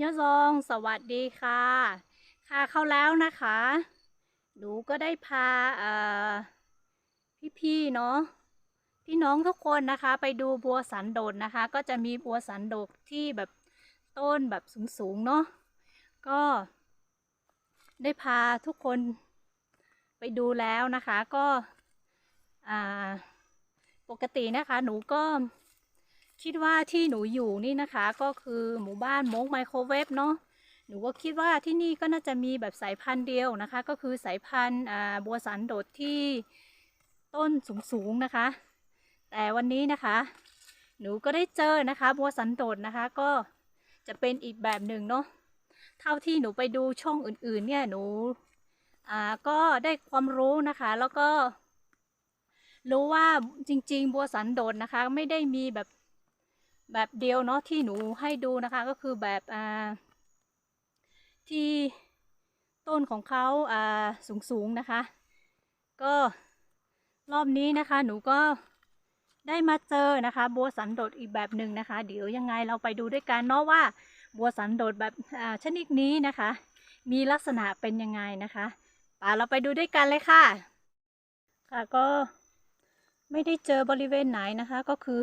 ยอซองสวัสดีค่ะ ค่ะเข้าแล้วนะคะ หนูก็ได้พาเอ่พี่ๆเนาะพี่น้องทุกคนนะคะไปดูบัวสันโดษนะคะ ก็จะมีบัวสันโดษที่แบบต้นแบบสูงๆเนาะก็ได้พาทุกคนไปดูแล้วนะคะก็ปกตินะคะหนูก็ คิดว่าที่หนูอยู่นี่นะคะ ก็คือหมู่บ้านมงไมโครเวฟเนาะหนูก็คิดว่าที่นี่ก็น่าจะมีแบบสายพันธุ์เดียวนะคะ ก็คือสายพันธุ์อ่าบัวสันโดษที่ต้นสูงๆนะคะ แต่วันนี้นะคะ หนูก็ได้เจอนะคะบัวสันโดษนะคะก็จะเป็นอีกแบบหนึ่งเนาะเท่าที่หนูไปดูช่องอื่นๆเนี่ยหนูอ่าก็ได้ความรู้นะคะ แล้วก็ รู้ว่าจริง ๆ บัวสันโดษนะคะ ไม่ได้มีแบบ แบบเดียวเนาะที่หนูให้ดูนะคะก็คือแบบอ่าที่ต้นของเขาอ่าสูงๆนะคะ ก็รอบนี้นะคะหนูก็ได้มาเจอนะคะ บัวสันโดษอีกแบบหนึ่งนะคะ เดี๋ยวยังไงเราไปดูด้วยกันเนาะว่า บัวสันโดษแบบอ่าชนิดนี้นะคะ มีลักษณะเป็นยังไงนะคะป่าเราไปดูด้วยกันเลยค่ะ ค่ะก็ไม่ได้เจอบริเวณไหนนะคะก็คือ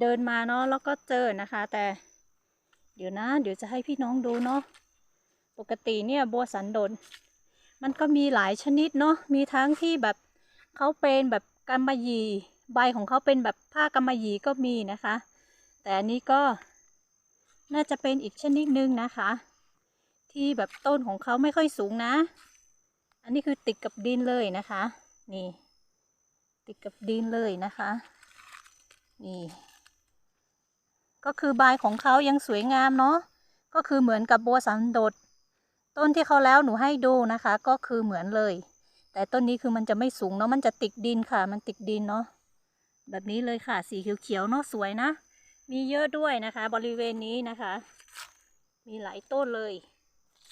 เดินมาเนาะแล้วก็เจอนะคะ แต่ เดี๋ยวนะ เดี๋ยวจะให้พี่น้องดูเนาะปกติเนี่ยบัวสันดษมันก็มีหลายชนิดเนาะมีทั้งที่แบบเขาเป็นแบบกำมะหยี่ใบของเขาเป็นแบบผ้ากำมะหยี่ก็มีนะคะ แต่อันนี้ก็น่าจะเป็นอีกชนิดหนึ่งนะคะ ที่แบบต้นของเขาไม่ค่อยสูงนะ อันนี้คือติดกับดินเลยนะคะ นี่ ติดกับดินเลยนะคะ นี่ ก็คือใบของเขายังสวยงามเนาะก็คือเหมือนกับบัวสันโดษต้นที่เขาแล้วหนูให้ดูนะคะ ก็คือเหมือนเลย แต่ต้นนี้คือมันจะไม่สูงเนาะมันจะติดดินค่ะ มันติดดินเนาะแบบนี้เลยค่ะสีเขียวๆเนาะสวยนะ มีเยอะด้วยนะคะ บริเวณนี้นะคะ มีหลายต้นเลย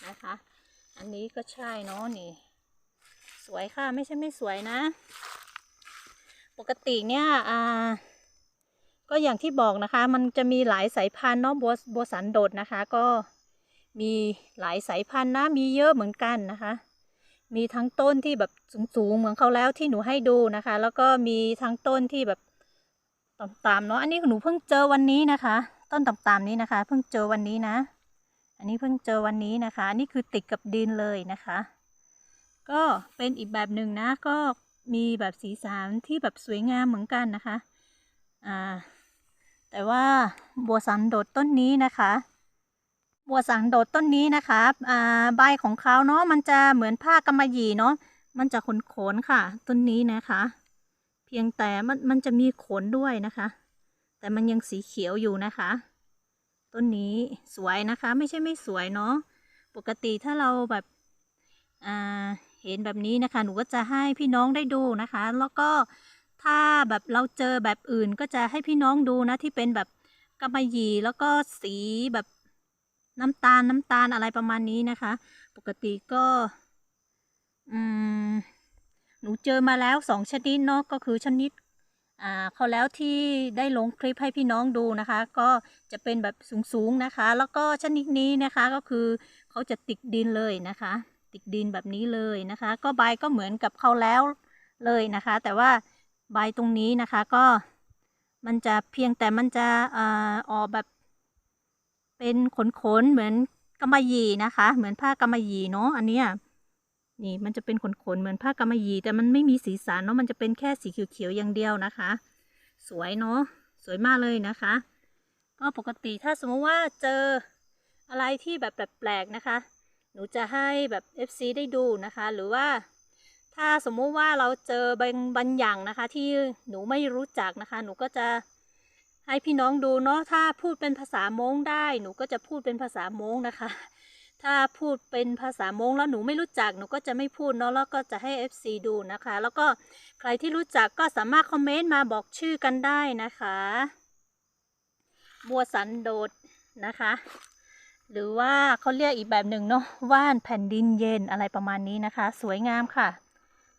นะคะ อันนี้ก็ใช่เนาะนี่ สวยค่ะไม่ใช่ไม่สวยนะ ปกติเนี่ยอ่า ก็อย่างที่บอกนะคะ มันจะมีหลายสายพันธุ์เนาะบัวบัวสันโดษนะคะ ก็มีหลายสายพันธุ์นะมีเยอะเหมือนกันนะคะ มีทั้งต้นที่แบบสูงๆเหมือนเขาแล้วที่หนูให้ดูนะคะ แล้วก็มีทั้งต้นที่แบบต่ำๆเนาะอันนี้หนูเพิ่งเจอวันนี้นะคะ ต้นต่ำๆนี้นะคะ เพิ่งเจอวันนี้นะ อันนี้เพิ่งเจอวันนี้นะคะอันนี้คือติดกับดินเลยนะคะ ก็เป็นอีกแบบหนึ่งนะก็มีแบบสีสันที่แบบสวยงามเหมือนกันนะคะ อ่า แต่ว่าบัวสันโดษต้นนี้นะคะ บัวสันโดษต้นนี้นะคะใบของเขาเนาะมันจะเหมือนผ้ากำมะหยี่เนาะมันจะขนขนค่ะ ต้นนี้นะคะ เพียงแต่มันมันจะมีขนด้วยนะคะ แต่มันยังสีเขียวอยู่นะคะ ต้นนี้สวยนะคะ ไม่ใช่ไม่สวยเนาะปกติถ้าเราแบบเห็นแบบนี้นะคะ หนูก็จะให้พี่น้องได้ดูนะคะ แล้วก็ ถ้าแบบเราเจอแบบอื่นก็จะให้พี่น้องดูนะที่เป็นแบบกำมะหยี่แล้วก็สีแบบน้ำตาลน้ำตาลอะไรประมาณนี้นะคะ ปกติก็อืมหนูเจอมาแล้วสองชนิดเนาะก็คือชนิดอ่าเขาแล้วที่ได้ลงคลิปให้พี่น้องดูนะคะ ก็จะเป็นแบบสูงๆนะคะ แล้วก็ชนิดนี้นะคะก็คือเขาจะติดดินเลยนะคะ ติดดินแบบนี้เลยนะคะ ก็ใบก็เหมือนกับเขาแล้วเลยนะคะ แต่ว่า ใบตรงนี้นะคะก็มันจะเพียงแต่มันจะออออกแบบเป็นขนๆเหมือนกำมะหยี่นะคะ เหมือนผ้ากำมะหยี่เนาะอันเนี้ยนี่มันจะเป็นขนๆเหมือนผ้ากำมะหยี่แต่มันไม่มีสีสันเนาะมันจะเป็นแค่สีเขียวๆอย่างเดียวนะคะ สวยเนาะสวยมากเลยนะคะ ก็ปกติถ้าสมมติว่าเจออะไรที่แบบแปลกๆนะคะ หนูจะให้แบบ FC ได้ดูนะคะ หรือว่า ถ้าสมมุติว่าเราเจอบางบางอย่างนะคะ ที่หนูไม่รู้จักนะคะ หนูก็จะให้พี่น้องดูเนาะถ้าพูดเป็นภาษามงได้ หนูก็จะพูดเป็นภาษามงนะคะ ถ้าพูดเป็นภาษามงแล้วหนูไม่รู้จักหนูก็จะไม่พูดเนาะแล้วก็จะให้ FC ดูนะคะ แล้วก็ใครที่รู้จักก็สามารถคอมเมนต์มาบอกชื่อกันได้นะคะบัวสันโดษนะคะ หรือว่าเขาเรียกอีกแบบหนึ่งเนาะว่านแผ่นดินเย็นอะไรประมาณนี้นะคะ สวยงามค่ะ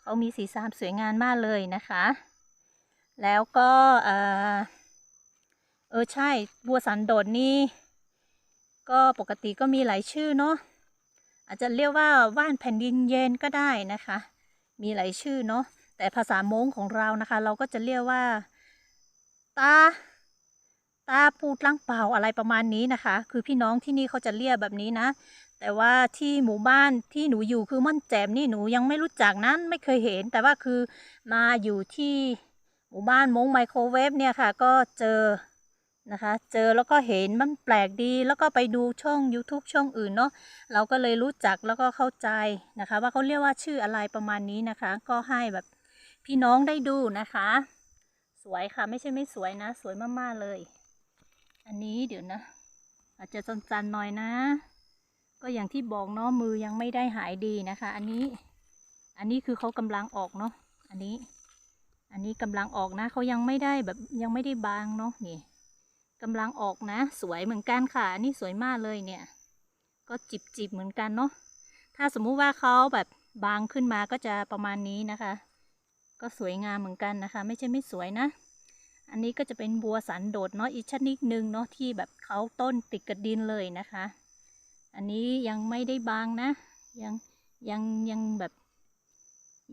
เขามีสีสันสวยงามมากเลยนะคะ แล้วก็เออเออใช่บัวสันโดษนี่ก็ปกติก็มีหลายชื่อเนาะอาจจะเรียกว่าว่านแผ่นดินเย็นก็ได้นะคะ มีหลายชื่อเนาะแต่ภาษามงของเรานะคะ เราก็จะเรียกว่า ตา ตาปูดลังเปล่าอะไรประมาณนี้นะคะ คือพี่น้องที่นี่เขาจะเรียกแบบนี้นะ แต่ว่าที่หมู่บ้านที่หนูอยู่คือม่อนแจ่มนี่หนูยังไม่รู้จักนั้นไม่เคยเห็น แต่ว่าคือมาอยู่ที่หมู่บ้านมงไมโครเวฟเนี่ยค่ะ ก็เจอนะคะ เจอแล้วก็เห็นมันแปลกดี แล้วก็ไปดูช่อง YouTube ช่องอื่นเนาะเราก็เลยรู้จักแล้วก็เข้าใจนะคะ ว่าเขาเรียกว่าชื่ออะไรประมาณนี้นะคะ ก็ให้แบบพี่น้องได้ดูนะคะ สวยค่ะไม่ใช่ไม่สวยนะ สวยมากๆเลย อันนี้เดี๋ยวนะ อาจจะจันๆหน่อยนะ ก็อย่างที่บอกเนาะมือยังไม่ได้หายดีนะคะ อันนี้ อันนี้คือเขากำลังออกเนาะอันนี้ อันนี้กำลังออกนะเขายังไม่ได้แบบยังไม่ได้บางเนาะนี่กำลังออกนะ สวยเหมือนกันค่ะ อันนี้สวยมากเลยเนี่ย ก็จิบจิบๆเหมือนกันเนาะถ้าสมมุติว่าเขาแบบบางขึ้นมาก็จะประมาณนี้นะคะ ก็สวยงามเหมือนกันนะคะ ไม่ใช่ไม่สวยนะอันนี้ก็จะเป็นบัวสันโดดเนาะอีกชนิดหนึ่งเนาะที่แบบเขาต้นติดกับดินเลยนะคะ อันนี้ยังไม่ได้บางนะ ยังยังยังแบบ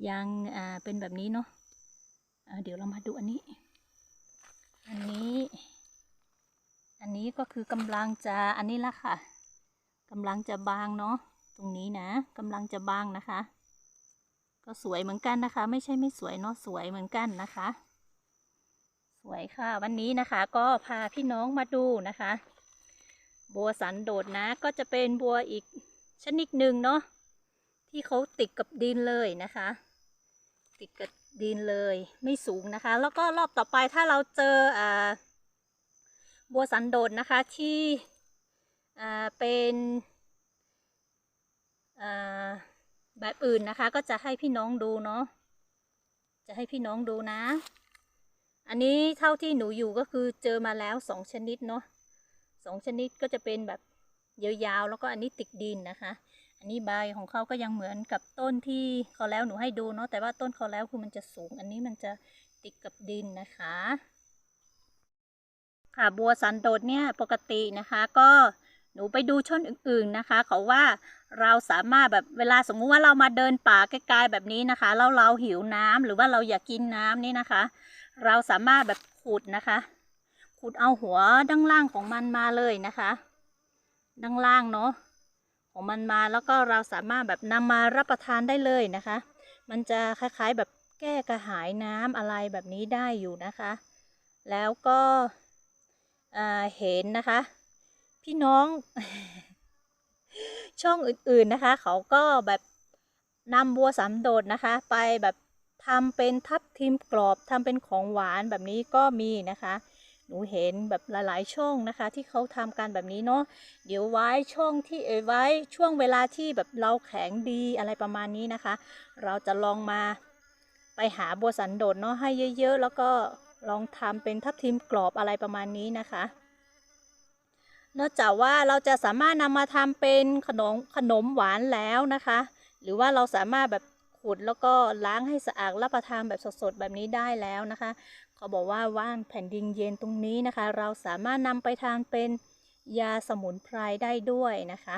ยังอ่าเป็นแบบนี้เนาะอ่าเดี๋ยวเรามาดูอันนี้ อันนี้ อันนี้ก็คือกำลังจะอันนี้ละค่ะกำลังจะบางเนาะตรงนี้นะกำลังจะบางนะคะ ก็สวยเหมือนกันนะคะ ไม่ใช่ไม่สวยเนาะสวยเหมือนกันนะคะ สวยค่ะ วันนี้นะคะ ก็พาพี่น้องมาดูนะคะ บัวสันโดดนะก็จะเป็นบัวอีกชนิดหนึ่งเนาะที่เขาติดกับดินเลยนะคะ ติดกับดินเลยไม่สูงนะคะ แล้วก็รอบต่อไปถ้าเราเจออ่าบัวสันโดดนะคะที่อ่าเป็นอ่าแบบอื่นนะคะก็จะให้พี่น้องดูเนาะจะให้พี่น้องดูนะ อันนี้เท่าที่หนูอยู่ก็คือเจอมาแล้วสองชนิดเนาะ สองชนิดก็จะเป็นแบบยาวๆแล้วก็อันนี้ติดดินนะคะ อันนี้ใบของเขาก็ยังเหมือนกับต้นที่เขาแล้วหนูให้ดูเนาะแต่ว่าต้นเขาแล้วคือมันจะสูง อันนี้มันจะติดกับดินนะคะ ค่ะบัวสันโดดเนี่ยปกตินะคะ ก็หนูไปดูช่อนอื่นๆนะคะเขาว่าเราสามารถแบบเวลาสมมุติว่าเรามาเดินป่าไกลๆแบบนี้นะคะแล้วเราหิวน้ำหรือว่าเราอยากกินน้ำนี่นะคะ เราสามารถแบบขุดนะคะ ขุดเอาหัวด้านล่างของมันมาเลยนะคะด้านล่างเนาะของมันมาแล้วก็เราสามารถแบบนำมารับประทานได้เลยนะคะ มันจะคล้ายๆแบบแก้กระหายน้ำอะไรแบบนี้ได้อยู่นะคะ แล้วก็เห็นนะคะ พี่น้อง ช่องอื่นๆนะคะ เขาก็แบบนำบัวสามโดดนะคะ ไปแบบทำเป็นทับทิมกรอบทำเป็นของหวานแบบนี้ก็มีนะคะ นูเห็นแบบหลายๆช่องนะคะ ที่เขาทำกันแบบนี้เนาะเดี๋ยวไว้ช่องที่เอไว้ช่วงเวลาที่แบบเราแข็งดีอะไรประมาณนี้นะคะ เราจะลองมาไปหาบัวสันโดดเนาะให้เยอะๆ แล้วก็ลองทำเป็นทับทิมกรอบอะไรประมาณนี้นะคะนอกจากว่าเราจะสามารถนำมาทำเป็นขนมขนมหวานแล้วนะคะ หรือว่าเราสามารถแบบขุดแล้วก็ล้างให้สะอาดรับประทานแบบสดๆแบบนี้ได้แล้วนะคะ เขาบอกว่าว่านแผ่นดินเย็นตรงนี้นะคะ เราสามารถนำไปทานเป็นยาสมุนไพรได้ด้วยนะคะ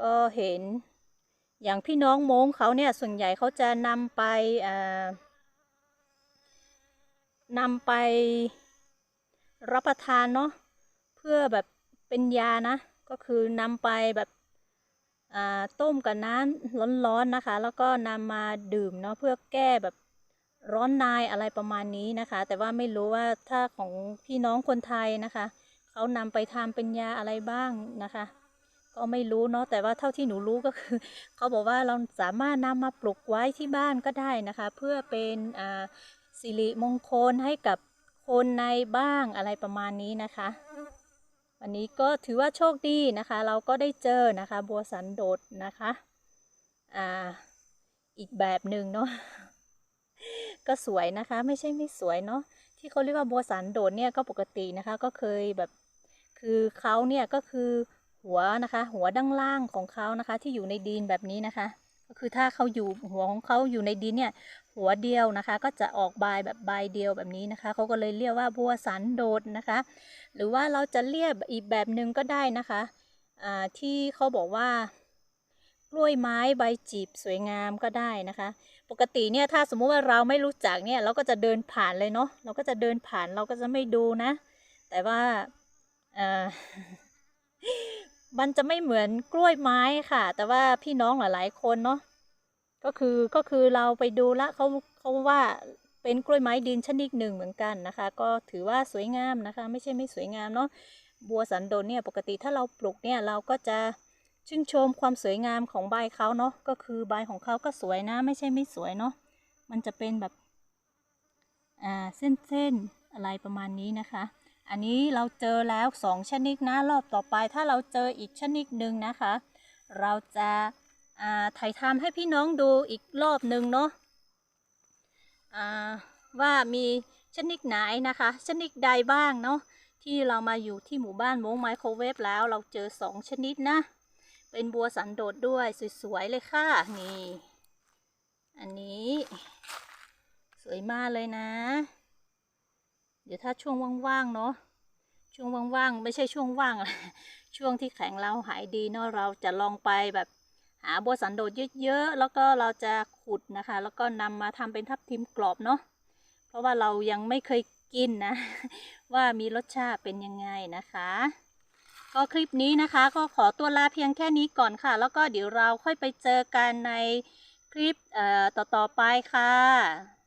ก็เห็นอย่างพี่น้องมงเขาเนี่ยส่วนใหญ่เขาจะนำไปนำไปรับประทานเนาะเพื่อแบบเป็นยานะ ก็คือนำไปแบบต้มกับน้ำร้อนๆนะคะ แล้วก็นำมาดื่มเนาะเพื่อแก้แบบ ร้อนในอะไรประมาณนี้นะคะ แต่ว่าไม่รู้ว่าถ้าของพี่น้องคนไทยนะคะเขานำไปทำเป็นยาอะไรบ้างนะคะ ก็ไม่รู้เนาะแต่ว่าเท่าที่หนูรู้ก็คือเขาบอกว่าเราสามารถนำมาปลูกไว้ที่บ้านก็ได้นะคะ เพื่อเป็นสิริมงคลให้กับคนในบ้างอะไรประมาณนี้นะคะวันนี้ก็ถือว่าโชคดีนะคะ เราก็ได้เจอนะคะ บัวสันโดดนะคะอ่าอีกแบบหนึ่งเนาะ ก็สวยนะคะ ไม่ใช่ไม่สวยเนาะที่เขาเรียกว่าบัวสันโดดเนี่ยก็ปกตินะคะ ก็เคยแบบ คือเขาเนี่ยก็คือหัวนะคะ หัวด้านล่างของเขานะคะ ที่อยู่ในดินแบบนี้นะคะ ก็คือถ้าเขาอยู่หัวของเขาอยู่ในดินเนี่ย หัวเดียวนะคะ ก็จะออกใบแบบใบเดียวแบบนี้นะคะเขาก็เลยเรียกว่าบัวสันโดษนะคะ หรือว่าเราจะเรียกอีกแบบหนึ่งก็ได้นะคะที่เขาบอกว่ากล้วยไม้ใบจีบสวยงามก็ได้นะคะ ปกติเนี่ยถ้าสมมุติว่าเราไม่รู้จักเนี่ยเราก็จะเดินผ่านเลยเนาะเราก็จะเดินผ่านเราก็จะไม่ดูนะ แต่ว่าเออมันจะไม่เหมือนกล้วยไม้ค่ะ แต่ว่าพี่น้องหลายๆคนเนาะก็คือก็คือเราไปดูละเขาเขาว่าเป็นกล้วยไม้ดินชนิดหนึ่งเหมือนกันนะคะ ก็ถือว่าสวยงามนะคะ ไม่ใช่ไม่สวยงามเนาะบัวสันโดษเนี่ยปกติถ้าเราปลูกเนี่ยเราก็จะ ชื่นชมความสวยงามของใบเขาเนาะก็คือใบของเขาก็สวยนะ ไม่ใช่ไม่สวยเนาะมันจะเป็นแบบอ่าเส้นๆอะไรประมาณนี้นะคะ อันนี้เราเจอแล้วสองชนิดนะรอบต่อไปถ้าเราเจออีกชนิดหนึ่งนะคะ เราจะาถ่ายทำให้พี่น้องดูอีกรอบหนึ่งเนาะาว่ามีชนิดไหนนะคะ ชนิดใดบ้างเนาะที่เรามาอยู่ที่หมู่บ้านโมงไมโครเวฟแล้วเราเจอสองชนิดนะ เป็นบัวสันโดษด้วยสวยๆเลยค่ะ นี่ อันนี้ สวยมากเลยนะ เดี๋ยวถ้าช่วงว่างๆเนาะช่วงว่างๆไม่ใช่ช่วงว่างช่วงที่แข็งเราหายดีเนาะเราจะลองไปแบบหาบัวสันโดษเยอะๆแล้วก็เราจะขุดนะคะ แล้วก็นำมาทำเป็นทับทิมกรอบเนาะเพราะว่าเรายังไม่เคยกินนะ ว่ามีรสชาติเป็นยังไงนะคะ ก็คลิปนี้นะคะ ก็ขอตัวลาเพียงแค่นี้ก่อนค่ะ แล้วก็เดี๋ยวเราค่อยไปเจอกันในคลิปต่อๆไปค่ะ